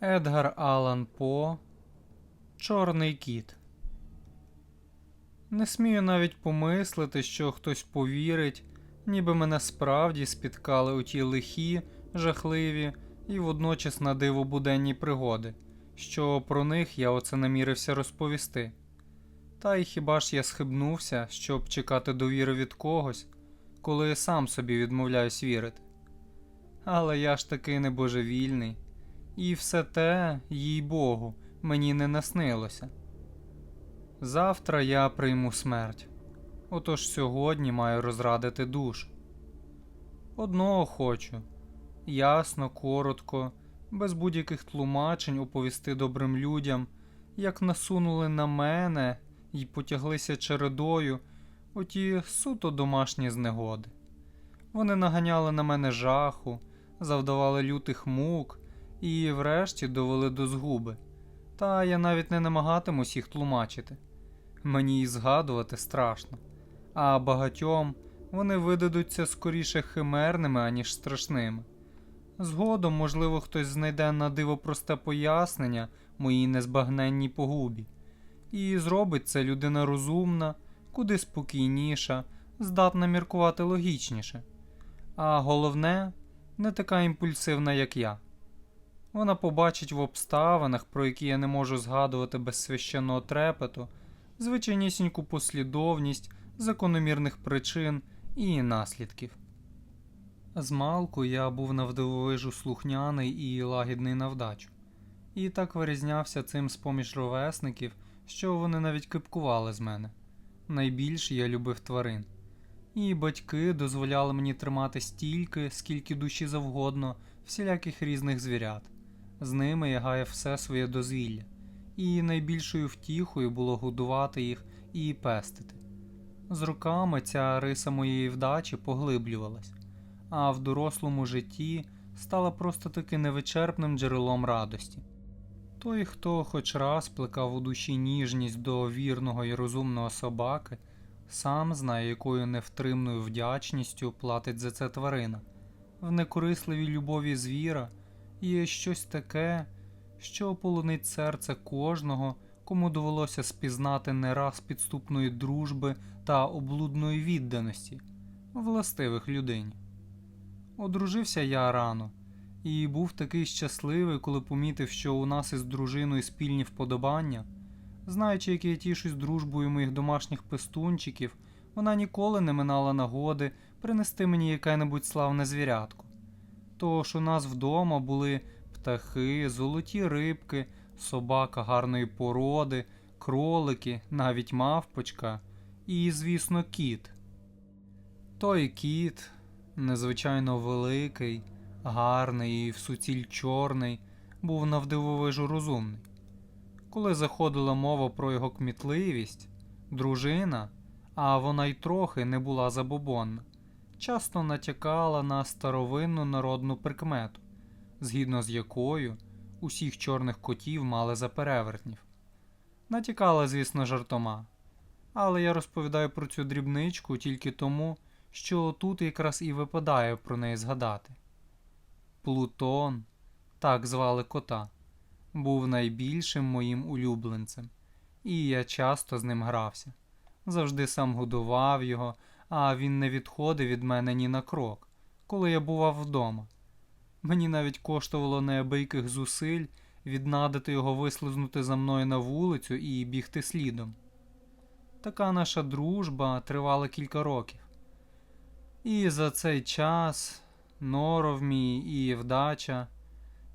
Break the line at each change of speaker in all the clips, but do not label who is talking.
Едгар Алан По Чорний кіт. Не смію навіть помислити, що хтось повірить, ніби мене справді спіткали у ті лихі, жахливі і водночас на диво буденні пригоди, що про них я оце намірився розповісти. Та й хіба ж я схибнувся, щоб чекати довіри від когось, коли сам собі відмовляюсь вірити. Але я ж таки не божевільний. І все те, їй Богу, мені не наснилося. Завтра я прийму смерть. Отож сьогодні маю розрадити душу. Одного хочу ясно, коротко, без будь-яких тлумачень оповісти добрим людям, як насунули на мене і потяглися чередою оті суто домашні знегоди. Вони наганяли на мене жаху, завдавали лютих мук і врешті довели до згуби. Та я навіть не намагатимусь їх тлумачити. Мені і згадувати страшно, а багатьом вони видадуться скоріше химерними, аніж страшними. Згодом, можливо, хтось знайде на диво просте пояснення моїй незбагненній погубі, і зробить це людина розумна, куди спокійніша, здатна міркувати логічніше. А головне, не така імпульсивна, як я. Вона побачить в обставинах, про які я не можу згадувати без священного трепету, звичайнісіньку послідовність закономірних причин і наслідків. Змалку я був навдивовижу слухняний і лагідний на вдачу, і так вирізнявся цим з-поміж ровесників, що вони навіть кипкували з мене. Найбільш я любив тварин. І батьки дозволяли мені тримати стільки, скільки душі завгодно, всіляких різних звірят. З ними я гаяв все своє дозвілля, і найбільшою втіхою було годувати їх і пестити. З роками ця риса моєї вдачі поглиблювалась, а в дорослому житті стала просто таки невичерпним джерелом радості. Той, хто хоч раз плекав у душі ніжність до вірного і розумного собаки, сам знає, якою невтримною вдячністю платить за це тварина. В некорисливій любові звіра є щось таке, що полонить серце кожного, кому довелося спізнати не раз підступної дружби та облудної відданості, властивих людині. Одружився я рано і був такий щасливий, коли помітив, що у нас із дружиною спільні вподобання. Знаючи, як я тішусь дружбою моїх домашніх пестунчиків, вона ніколи не минала нагоди принести мені яке-небудь славне звірятко. Тож у нас вдома були птахи, золоті рибки, собака гарної породи, кролики, навіть мавпочка і, звісно, кіт. Той кіт, незвичайно великий, гарний і всуціль чорний, був навдивовижу розумний. Коли заходила мова про його кмітливість, дружина, а вона й трохи не була забобонна, часто натякала на старовинну народну прикмету, згідно з якою усіх чорних котів мали за перевертнів. Натякала, звісно, жартома. Але я розповідаю про цю дрібничку тільки тому, що тут якраз і випадає про неї згадати. Плутон, так звали кота, був найбільшим моїм улюбленцем, і я часто з ним грався. Завжди сам годував його, а він не відходив від мене ні на крок, коли я бував вдома. Мені навіть коштувало неабияких зусиль віднадити його вислизнути за мною на вулицю і бігти слідом. Така наша дружба тривала кілька років. І за цей час норов мій і вдача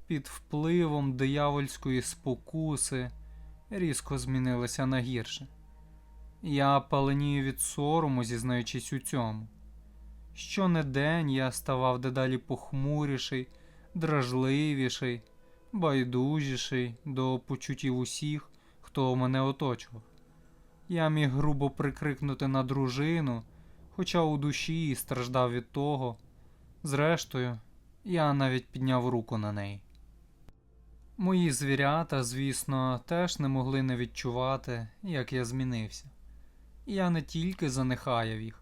під впливом диявольської спокуси різко змінилися на гірше. Я паленію від сорому, зізнаючись у цьому. Щонедень я ставав дедалі похмуріший, дражливіший, байдужіший до почуттів усіх, хто мене оточував. Я міг грубо прикрикнути на дружину, хоча у душі страждав від того. Зрештою, я навіть підняв руку на неї. Мої звірята, звісно, теж не могли не відчувати, як я змінився. Я не тільки занехаяв їх,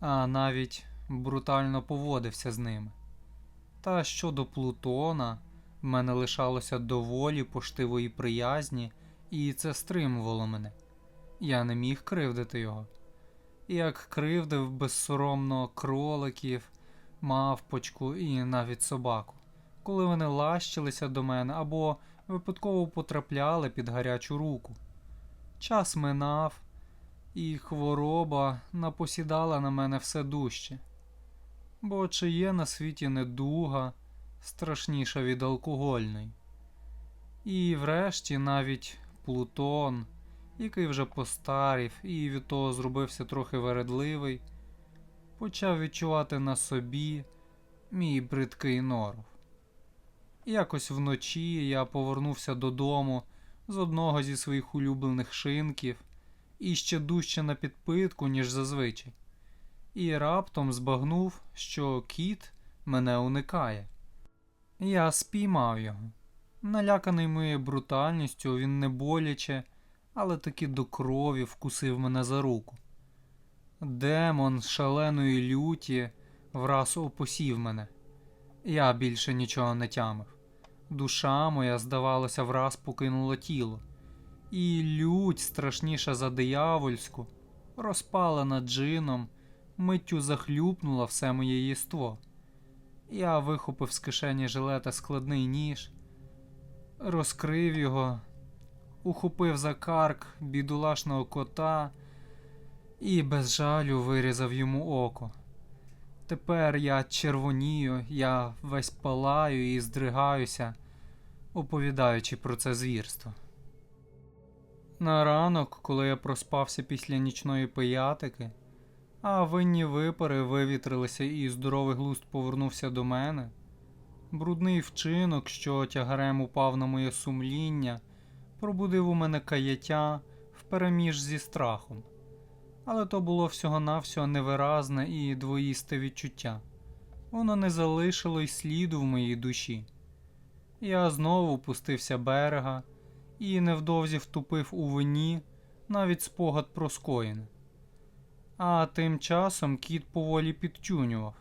а навіть брутально поводився з ними. Та щодо Плутона, В мене лишалося доволі поштивої приязні, і це стримувало мене. Я не міг кривдити його. Як кривдив безсоромно кроликів, мавпочку і навіть собаку, коли вони лащилися до мене або випадково потрапляли під гарячу руку. Час минав, і хвороба напосідала на мене все дужче. Бо чи є на світі недуга страшніша від алкогольної? І врешті навіть Плутон, який вже постарів і від того зробився трохи вередливий, почав відчувати на собі мій бридкий норов. Якось вночі я повернувся додому з одного зі своїх улюблених шинків і ще дужче на підпитку, ніж зазвичай, і раптом збагнув, що кіт мене уникає. Я спіймав його. Наляканий моєю брутальністю, він не боляче, але таки до крові вкусив мене за руку. Демон шаленої люті враз опосів мене. Я більше нічого не тямив. Душа моя, здавалося, враз покинула тіло, і лють, страшніша за диявольську, розпалена джином, миттю захлюпнула все моє єство. Я вихопив з кишені жилета складний ніж, розкрив його, ухопив за карк бідолашного кота і без жалю вирізав йому око. Тепер я червонію, я весь палаю і здригаюся, оповідаючи про це звірство. На ранок, коли я проспався після нічної пиятики, а винні випари вивітрилися і здоровий глузд повернувся до мене, брудний вчинок, що тягарем упав на моє сумління, пробудив у мене каяття впереміж зі страхом але то було всього-навсього невиразне і двоїсте відчуття. Воно не залишило й сліду в моїй душі. Я знову пустився берега і невдовзі втупив у вині навіть спогад про скоєне. А тим часом кіт поволі підтюнював.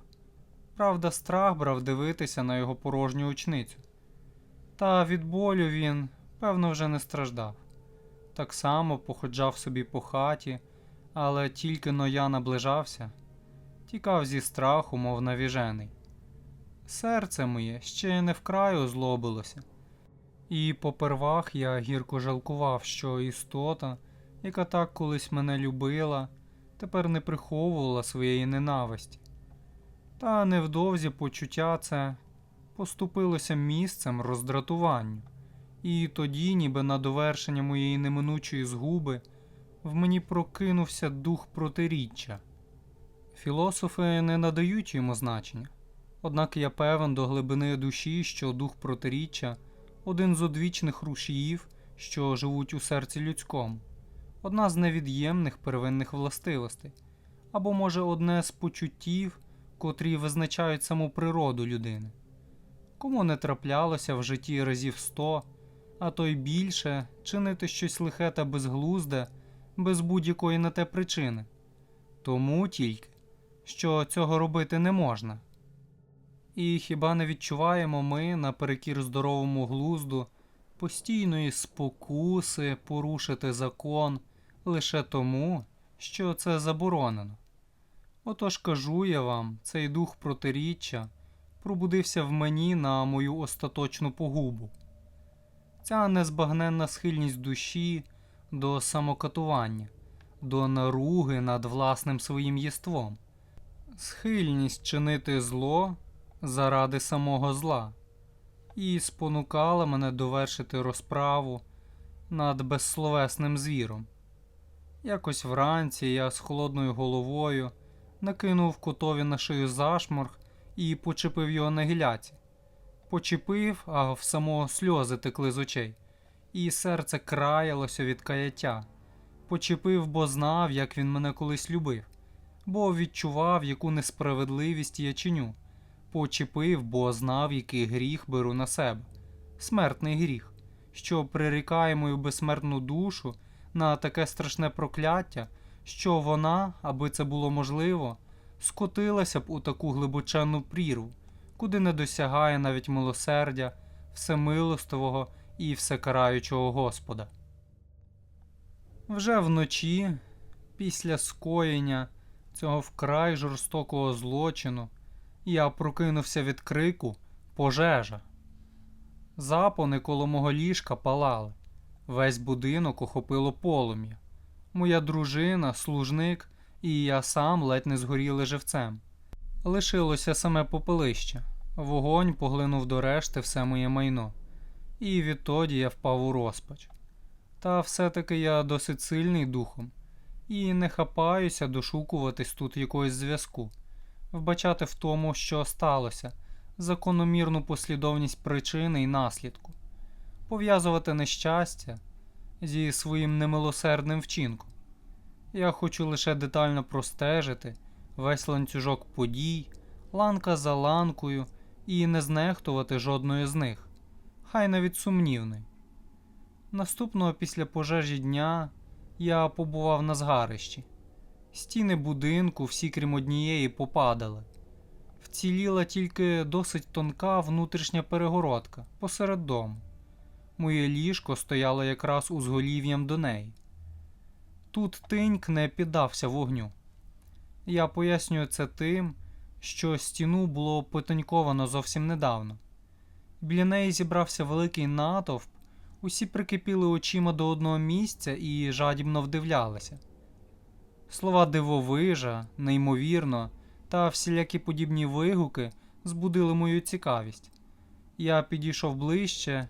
Правда, страх брав дивитися на його порожню очницю. Та від болю він, певно, вже не страждав. Так само походжав собі по хаті але тільки но я наближався, тікав зі страху, мов навіжений. Серце моє ще не вкрай озлобилося, і попервах я гірко жалкував, що істота, яка так колись мене любила, тепер не приховувала своєї ненависті. Та невдовзі почуття це поступилося місцем роздратуванню, і тоді, ніби на довершення моєї неминучої згуби в мені прокинувся дух протиріччя. Філософи не надають йому значення, однак я певен до глибини душі, що дух протиріччя один з одвічних рушіїв, що живуть у серці людському, одна з невід'ємних первинних властивостей, або, може, одне з почуттів, котрі визначають саму природу людини. Кому не траплялося в житті разів сто, а то й більше чинити щось лихе та безглузде без будь-якої на те причини. Тому тільки, що цього робити не можна. І хіба не відчуваємо ми наперекір здоровому глузду постійної спокуси порушити закон лише тому, що це заборонено? Отож кажу я вам, цей дух протиріччя пробудився в мені на мою остаточну погубу. Ця незбагненна схильність душі до самокатування, до наруги над власним своїм єством, схильність чинити зло заради самого зла, і спонукала мене довершити розправу над безсловесним звіром. Якось вранці я з холодною головою накинув котові на шию зашморг і почепив його на гіляці. Почепив, а в самого сльози текли з очей і серце краялося від каяття. Почепив, бо знав, як він мене колись любив, бо відчував, яку несправедливість я чиню. Почепив, бо знав, який гріх беру на себе смертний гріх, що прирікає мою безсмертну душу на таке страшне прокляття, що вона, аби це було можливо, скотилася б у таку глибоченну прірву, куди не досягає навіть милосердя всемилостивого і всекараючого Господа. Вже вночі, після скоєння цього вкрай жорстокого злочину, я прокинувся від крику пожежа. Запони коло мого ліжка палали. Весь будинок охопило полум'я. Моя дружина, служник і я сам ледь не згоріли живцем. Лишилося саме попелище. Вогонь поглинув до решти все моє майно, і відтоді я впав у розпач. Та все-таки я досить сильний духом, і не хапаюся дошукуватись тут якогось зв'язку, вбачати в тому, що сталося, закономірну послідовність причини і наслідку, пов'язувати нещастя зі своїм немилосердним вчинком. Я хочу лише детально простежити весь ланцюжок подій, ланка за ланкою, і не знехтувати жодної з них, хай навіть сумнівний. Наступного після пожежі дня я побував на згарищі. Стіни будинку, всі крім однієї, попадали. Вціліла тільки досить тонка внутрішня перегородка посеред дому. Моє ліжко стояло якраз узголів'ям до неї. Тут тиньк не піддався вогню. Я пояснюю це тим, що стіну було потоньковано зовсім недавно. Біля неї зібрався великий натовп, усі прикипіли очима до одного місця і жадібно вдивлялися. Слова дивовижа, неймовірно та всілякі подібні вигуки збудили мою цікавість. Я підійшов ближче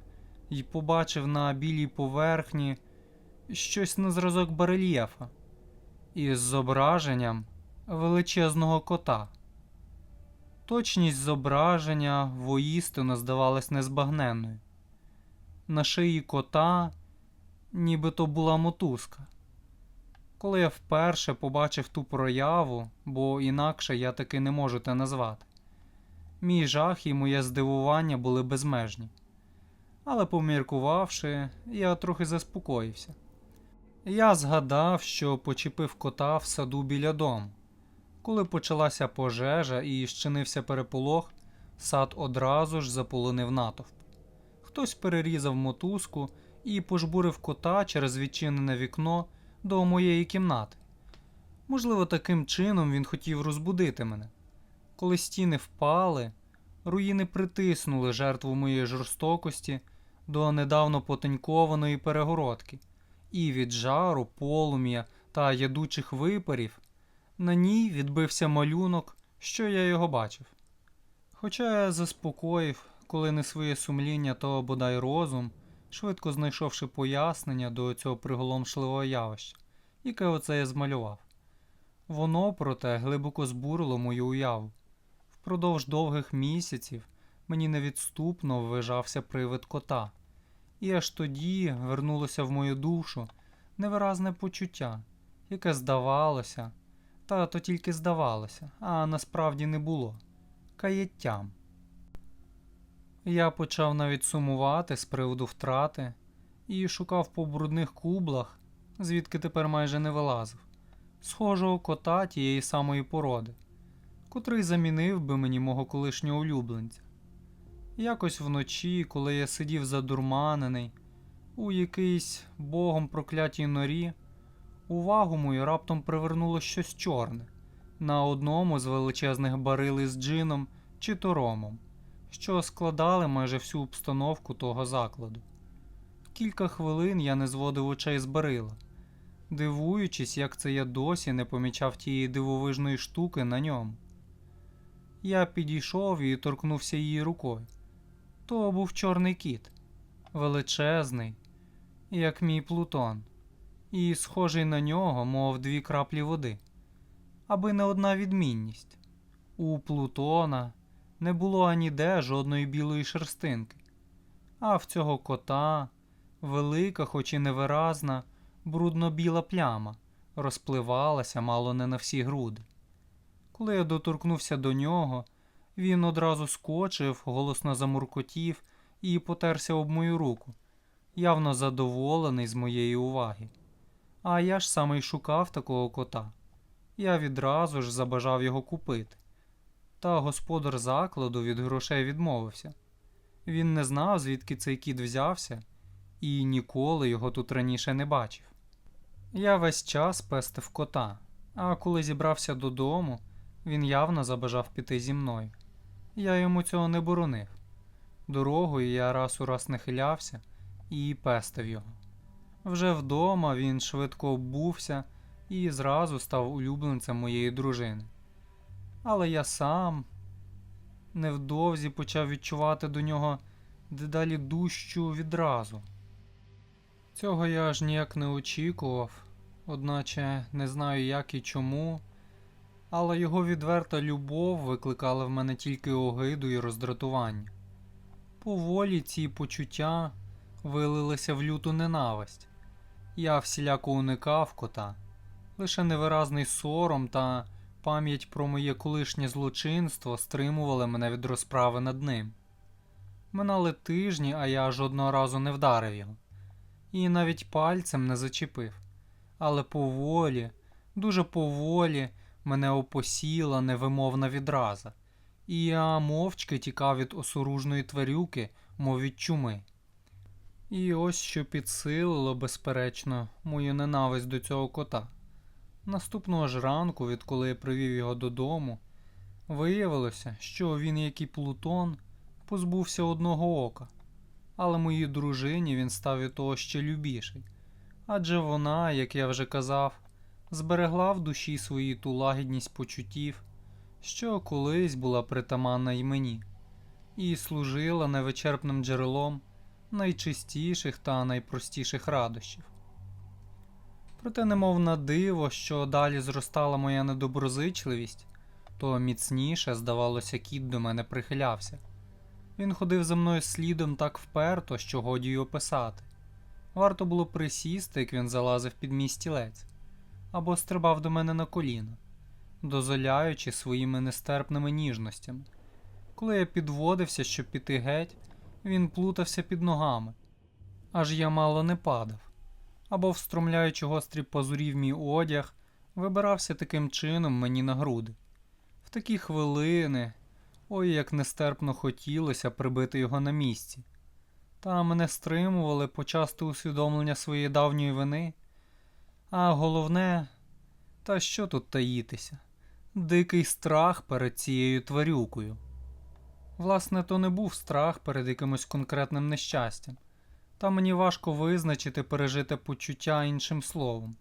і побачив на білій поверхні щось на зразок барельєфа із зображенням величезного кота. Точність зображення воістину здавалась незбагненною. На шиї кота нібито була мотузка. Коли я вперше побачив ту прояву, бо інакше я таки не можу те назвати, мій жах і моє здивування були безмежні. Але поміркувавши, я трохи заспокоївся. Я згадав, що почепив кота в саду біля дому. Коли почалася пожежа і щинився переполох, сад одразу ж заполонив натовп. Хтось перерізав мотузку і пожбурив кота через відчинене вікно до моєї кімнати. Можливо, таким чином він хотів розбудити мене. Коли стіни впали, руїни притиснули жертву моєї жорстокості до недавно потонькованої перегородки, і від жару, полум'я та ядучих випарів на ній відбився малюнок, що я його бачив. Хоча я заспокоїв, коли не своє сумління, то бодай розум, швидко знайшовши пояснення до цього приголомшливого явища, яке оце я змалював. Воно, проте, глибоко збурило мою уяву. Впродовж довгих місяців мені невідступно ввижався привид кота, і аж тоді вернулося в мою душу невиразне почуття, яке здавалося, та то тільки здавалося, а насправді не було каяттям. Я почав навіть сумувати з приводу втрати і шукав по брудних кублах, звідки тепер майже не вилазив, схожого кота тієї самої породи, котрий замінив би мені мого колишнього улюбленця. Якось вночі, коли я сидів задурманений у якийсь богом проклятій норі, увагу мою раптом привернуло щось чорне на одному з величезних барил з джином чи то ромом що складали майже всю обстановку того закладу. Кілька хвилин я не зводив очей з барила, дивуючись, як це я досі не помічав тієї дивовижної штуки на ньому. Я підійшов і торкнувся її рукою. То був чорний кіт, величезний, як мій плутон, і схожий на нього, мов дві краплі води, аби не одна відмінність. У Плутона не було аніде жодної білої шерстинки, а в цього кота велика, хоч і невиразна, брудно-біла пляма розпливалася мало не на всі груди. Коли я доторкнувся до нього, він одразу скочив, голосно замуркотів і потерся об мою руку, явно задоволений з моєї уваги. А я ж саме й шукав такого кота. Я відразу ж забажав його купити та господар закладу від грошей відмовився. Він не знав, звідки цей кіт взявся, і ніколи його тут раніше не бачив. Я весь час пестив кота, а коли зібрався додому, він явно забажав піти зі мною. Я йому цього не боронив. Дорогою я раз у раз нахилявся і пестив його. Вже вдома він швидко оббувся і зразу став улюбленцем моєї дружини. Але я сам невдовзі почав відчувати до нього дедалі дужчу відразу. Цього я аж ніяк не очікував, одначе не знаю як і чому, але його відверта любов викликала в мене тільки огиду і роздратування. Поволі ці почуття вилилися в люту ненависть. Я всіляко уникав кота, лише невиразний сором та пам'ять про моє колишнє злочинство стримували мене від розправи над ним. Минали тижні, а я жодного разу не вдарив його, і навіть пальцем не зачепив. Але поволі, дуже поволі мене опосіла невимовна відраза, і я мовчки тікав від осоружної тварюки, мов від чуми. І ось що підсилило, безперечно, мою ненависть до цього кота. Наступного ж ранку, відколи я привів його додому, виявилося, що він, як і Плутон, позбувся одного ока, але моїй дружині він став від того ще любіший, адже вона, як я вже казав, зберегла в душі свої ту лагідність почуттів, що колись була притаманна й мені, і служила невичерпним джерелом найчистіших та найпростіших радощів. Проте, немов на диво, що далі зростала моя недоброзичливість, то міцніше, здавалося, кіт до мене прихилявся. Він ходив за мною слідом так вперто, що годі й описати. Варто було присісти, як він залазив під мій стілець, або стрибав до мене на коліна, дозволяючи своїми нестерпними ніжностями. Коли я підводився, щоб піти геть, він плутався під ногами, аж я мало не падав, або, встромляючи гострі пазурі в мій одяг, вибирався таким чином мені на груди. В такі хвилини, ой, як нестерпно хотілося прибити його на місці. Та мене стримували почасти усвідомлення своєї давньої вини. А головне, та що тут таїтися? Дикий страх перед цією тварюкою. Власне, то не був страх перед якимось конкретним нещастям, та мені важко визначити пережите почуття іншим словом.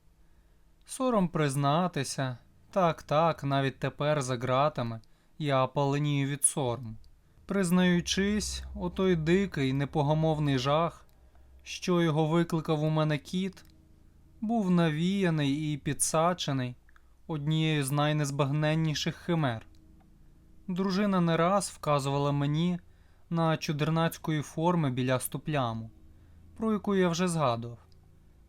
Сором признатися, так, так, навіть тепер за ґратами я паленію від сорому. Признаючись, отой дикий, непогамовний жах, що його викликав у мене кіт, був навіяний і підсачений однією з найнезбагненніших химер. Дружина не раз вказувала мені на чудернацької форми білясту пляму, про яку я вже згадував.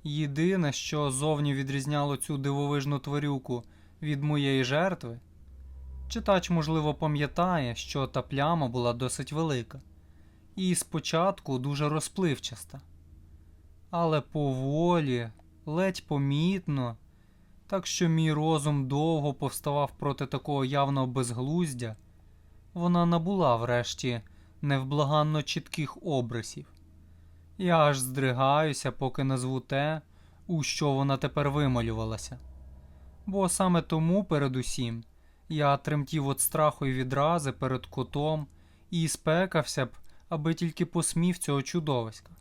Єдине, що зовні відрізняло цю дивовижну тварюку від моєї жертви, читач, можливо, пам'ятає, що та пляма була досить велика, і спочатку дуже розпливчаста. Але поволі, ледь помітно, так що мій розум довго повставав проти такого явного безглуздя, вона набула врешті невблаганно чітких обрисів. Я аж здригаюся, поки назву те, у що вона тепер вималювалася. Бо саме тому, передусім, я тремтів від страху і відрази перед котом і спекався б, аби тільки посмів цього чудовиська.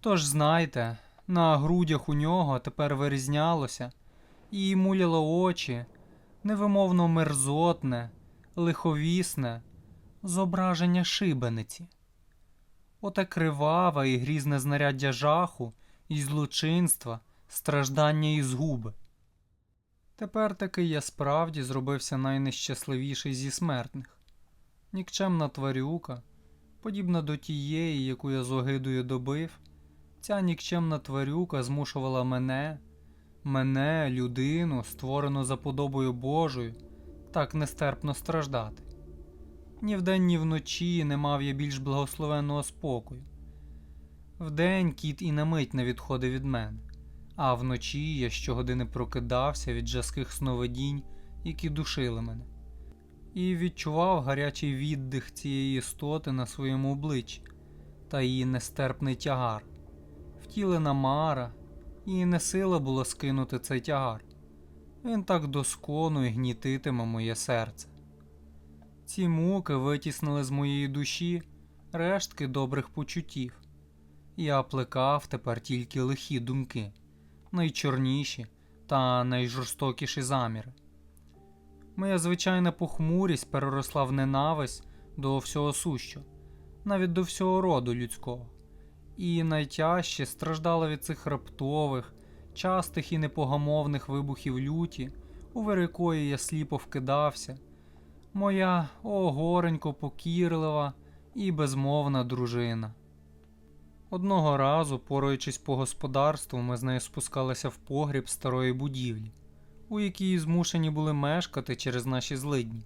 Тож знайте, на грудях у нього тепер вирізнялося і муляло очі, невимовно мерзотне, лиховісне зображення шибениці. Оте криваве і грізне знаряддя жаху і злочинства, страждання і згуби. Тепер таки я справді зробився найнещасливіший зі смертних. Нікчемна тварюка, подібна до тієї, яку я з огидою добив, ця нікчемна тварюка змушувала мене, мене, людину, створену за подобою Божою, так нестерпно страждати. Ні вдень, ні вночі не мав я більш благословенного спокою. Вдень кіт і на мить не відходив від мене, а вночі я щогодини прокидався від жаских сновидінь, які душили мене. і відчував гарячий віддих цієї істоти на своєму обличчі та її нестерпний тягар. Втілена мара, і не сила було скинути цей тягар. Він так доскону і гнітитиме моє серце. Ці муки витіснили з моєї душі рештки добрих почуттів. Я плекав тепер тільки лихі думки, найчорніші та найжорстокіші заміри. Моя звичайна похмурість переросла в ненависть до всього сущого, навіть до всього роду людського, і найтяжче страждала від цих раптових, частих і непогамовних вибухів люті, у якої я сліпо вкидався, моя о горенько покірлива і безмовна дружина. Одного разу, пораючись по господарству, ми з нею спускалися в погріб старої будівлі, у якій змушені були мешкати через наші злидні.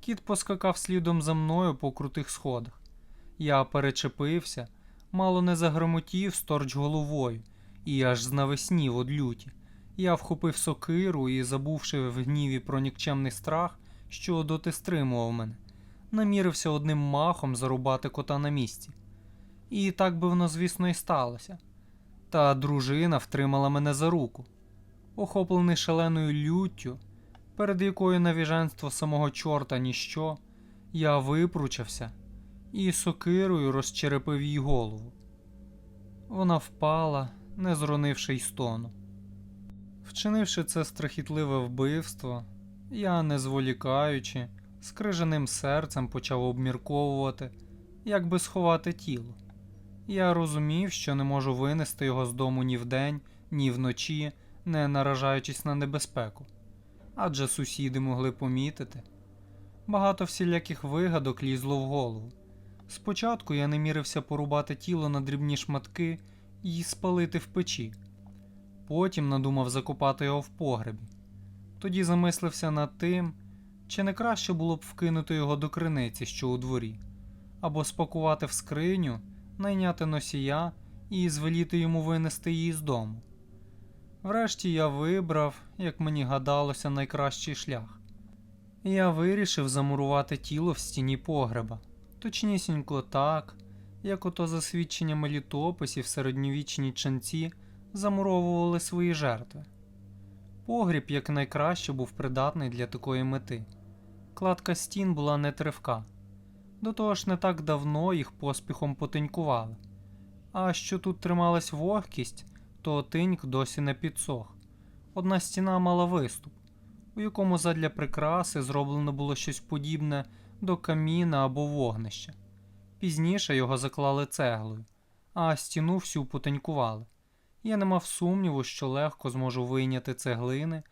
Кіт поскакав слідом за мною по крутих сходах. Я перечепився, мало не загромотів сторч головою, і аж знавеснів од люті. Я вхопив сокиру і, забувши в гніві про нікчемний страх, що доти стримував мене, намірився одним махом зарубати кота на місці. І так би воно, звісно, і сталося. Та дружина втримала мене за руку, охоплений шаленою люттю, перед якою навіженство самого чорта ніщо, я випручався і сокирою розчерепив їй голову. Вона впала, не зронивши й стону. Вчинивши це страхітливе вбивство, я, не зволікаючи, з крижаним серцем почав обмірковувати, як би сховати тіло. Я розумів, що не можу винести його з дому ні вдень, ні вночі, не наражаючись на небезпеку. Адже сусіди могли помітити. Багато всіляких вигадок лізло в голову. Спочатку я не мірився порубати тіло на дрібні шматки і спалити в печі. Потім надумав закопати його в погребі. Тоді замислився над тим, чи не краще було б вкинути його до криниці, що у дворі, або спакувати в скриню, найняти носія і звеліти йому винести її з дому. Врешті я вибрав, як мені гадалося, найкращий шлях. Я вирішив замурувати тіло в стіні погреба, точнісінько так, як ото за свідченнями літописів середньовічні ченці замуровували свої жертви. Погріб якнайкраще був придатний для такої мети. Кладка стін була не тривка. До того ж, не так давно їх поспіхом потенькували. А що тут трималась вогкість, то тиньк досі не підсох. Одна стіна мала виступ, у якому задля прикраси зроблено було щось подібне до каміна або вогнища. Пізніше його заклали цеглою, а стіну всю потенькували. Я не мав сумніву, що легко зможу вийняти цеглини,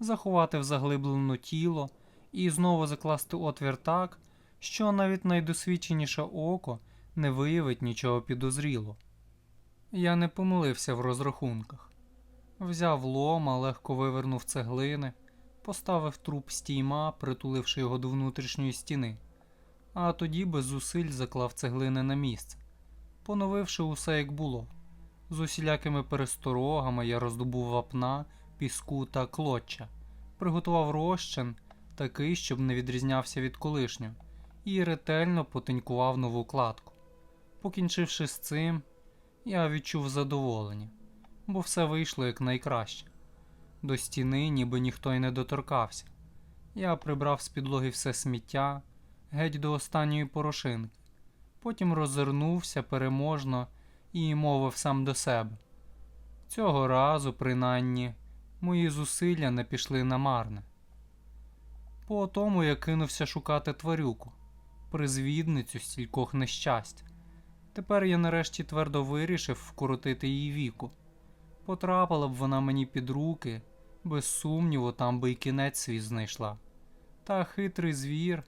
заховати в заглиблену тіло і знову закласти отвір так, що навіть найдосвідченіше око не виявить нічого підозріло. Я не помилився в розрахунках. Взяв лома, легко вивернув цеглини, поставив труп стійма, притуливши його до внутрішньої стіни, а тоді без зусиль заклав цеглини на місце, поновивши усе як було. З усілякими пересторогами я роздобув вапна, піску та клоча, приготував розчин, такий, щоб не відрізнявся від колишнього, і ретельно потенькував нову кладку. Покінчивши з цим, я відчув задоволення, бо все вийшло як найкраще. До стіни ніби ніхто й не доторкався. Я прибрав з підлоги все сміття, геть до останньої порошинки, потім розвернувся переможно і мовив сам до себе. Цього разу, принаймні, мої зусилля не пішли на марне. По тому я кинувся шукати тварюку, призвідницю стількох нещасть. Тепер я нарешті твердо вирішив вкоротити її віку. Потрапила б вона мені під руки, без сумніву, там би й кінець свій знайшла. Та хитрий звір,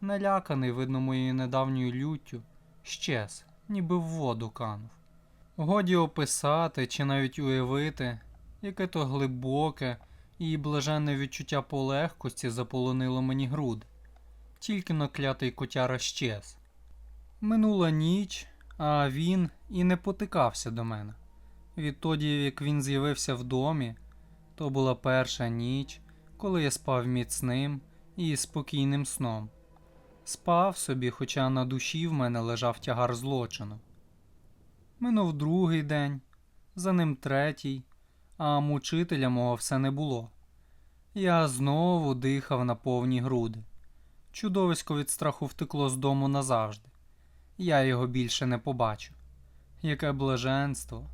наляканий, видно, моєю недавньою люттю, щез, ніби в воду канув. Годі описати чи навіть уявити, яке то глибоке і блаженне відчуття полегкості заполонило мені груди. Тільки наклятий котяра щез. Минула ніч, а він і не потикався до мене. Відтоді, як він з'явився в домі, то була перша ніч, коли я спав міцним, і спокійним сном. Спав собі, хоча на душі в мене лежав тягар злочину. Минув другий день, за ним третій, а мучителя мого все не було. Я знову дихав на повні груди. Чудовисько від страху втекло з дому назавжди. Я його більше не побачу. Яке блаженство.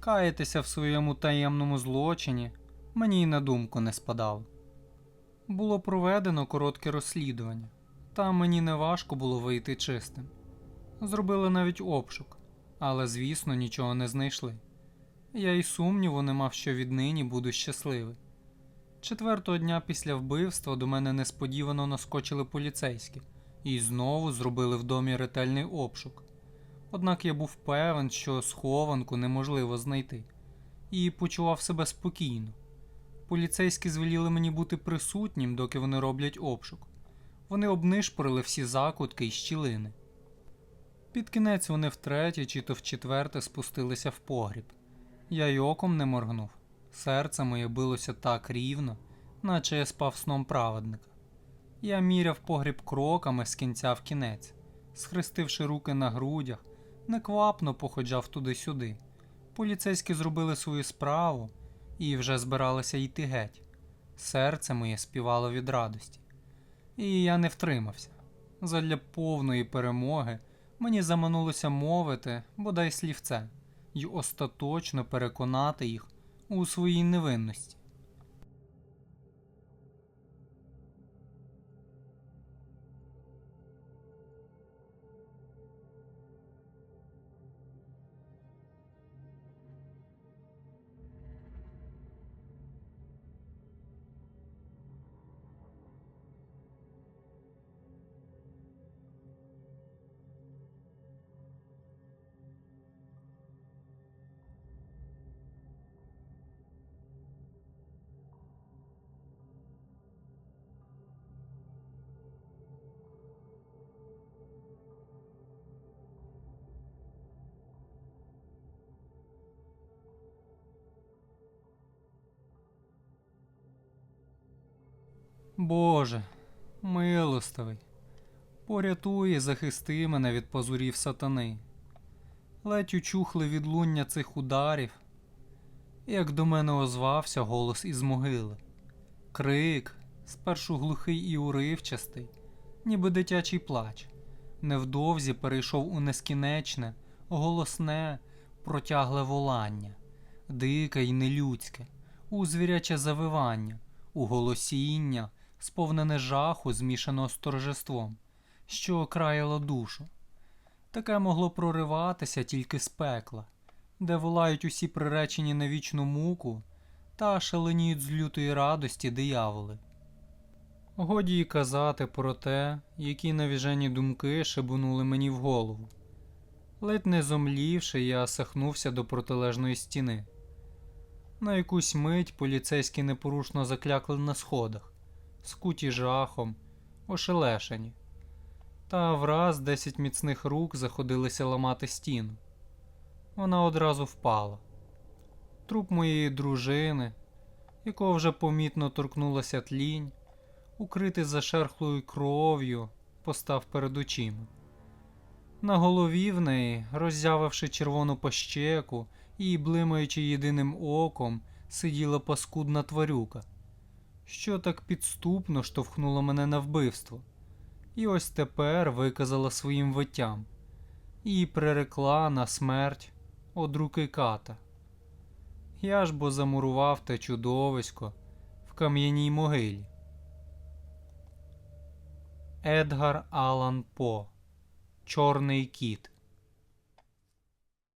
Каятися в своєму таємному злочині мені й на думку не спадало. Було проведено коротке розслідування, та мені не важко було вийти чистим. Зробили навіть обшук, але, звісно, нічого не знайшли. Я й сумніву не мав, що віднині буду щасливий. Четвертого дня після вбивства до мене несподівано наскочили поліцейські і знову зробили в домі ретельний обшук. Однак я був певен, що схованку неможливо знайти, і почував себе спокійно. Поліцейські звеліли мені бути присутнім, доки вони роблять обшук. Вони обнишпорили всі закутки і щілини. Під кінець вони втретє чи то вчетверте спустилися в погріб. Я й оком не моргнув. Серце моє билося так рівно, наче я спав сном праведника. Я міряв погріб кроками з кінця в кінець, схрестивши руки на грудях, неквапно походжав туди-сюди. Поліцейські зробили свою справу і вже збиралися йти геть. Серце моє співало від радості. І я не втримався. Задля повної перемоги мені заманулося мовити, бодай слівце, й остаточно переконати їх у своїй невинності. Боже, милостивий, порятуй і захисти мене від позурів сатани. Ледь учухли відлуння цих ударів, як до мене озвався голос із могили. Крик, спершу глухий і уривчастий, ніби дитячий плач, невдовзі перейшов у нескінечне, голосне, протягле волання, дике й нелюдське, у звіряче завивання, у голосіння, сповнене жаху, змішаного з торжеством, що окраїло душу. Таке могло прориватися тільки з пекла, де волають усі приречені на вічну муку та шаленіють з лютої радості дияволи. Годі й казати про те, які навіжені думки шибунули мені в голову. Ледь не зомлівши, я сахнувся до протилежної стіни. На якусь мить поліцейські непорушно заклякли на сходах, скуті жахом, ошелешені. Та враз десять міцних рук заходилися ламати стіну. Вона одразу впала. Труп моєї дружини, якого вже помітно торкнулася тлінь, укритий зашерхлою кров'ю, постав перед очима. На голові в неї, роззявивши червону пащеку і блимаючи єдиним оком, сиділа паскудна тварюка, що так підступно штовхнула мене на вбивство, і ось тепер виказала своїм виттям і прирекла на смерть од руки ката. Я ж бо замурував те чудовисько в кам'яній могилі. Едгар Алан По Чорний кіт